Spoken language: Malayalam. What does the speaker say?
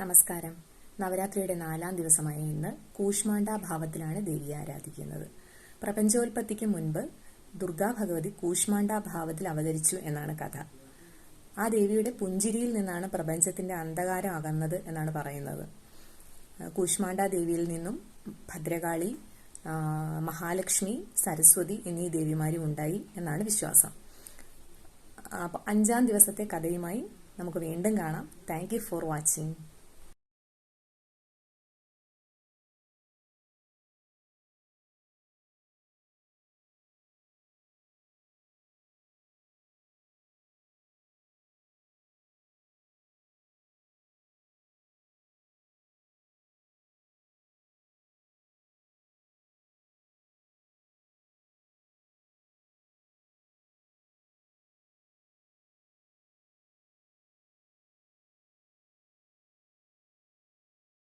നമസ്കാരം. നവരാത്രിയുടെ നാലാം ദിവസമായ ഇന്ന് കൂഷ്മാണ്ഡ ഭാവത്തിലാണ് ദേവിയെ ആരാധിക്കുന്നത്. പ്രപഞ്ചോൽപത്തിക്ക് മുൻപ് ദുർഗാ ഭഗവതി കൂഷ്മാണ്ഡ ഭാവത്തിൽ അവതരിച്ചു എന്നാണ് കഥ. ആ ദേവിയുടെ പുഞ്ചിരിയിൽ നിന്നാണ് പ്രപഞ്ചത്തിന്റെ അന്ധകാരം അകന്നത് എന്നാണ് പറയുന്നത്. കൂഷ്മാണ്ഡ ദേവിയിൽ നിന്നും ഭദ്രകാളി മഹാലക്ഷ്മി സരസ്വതി എന്നീ ദേവിമാരും ഉണ്ടായി എന്നാണ് വിശ്വാസം. അപ്പോൾ അഞ്ചാം ദിവസത്തെ കഥയുമായി നമുക്ക് വീണ്ടും കാണാം. Thank you for watching.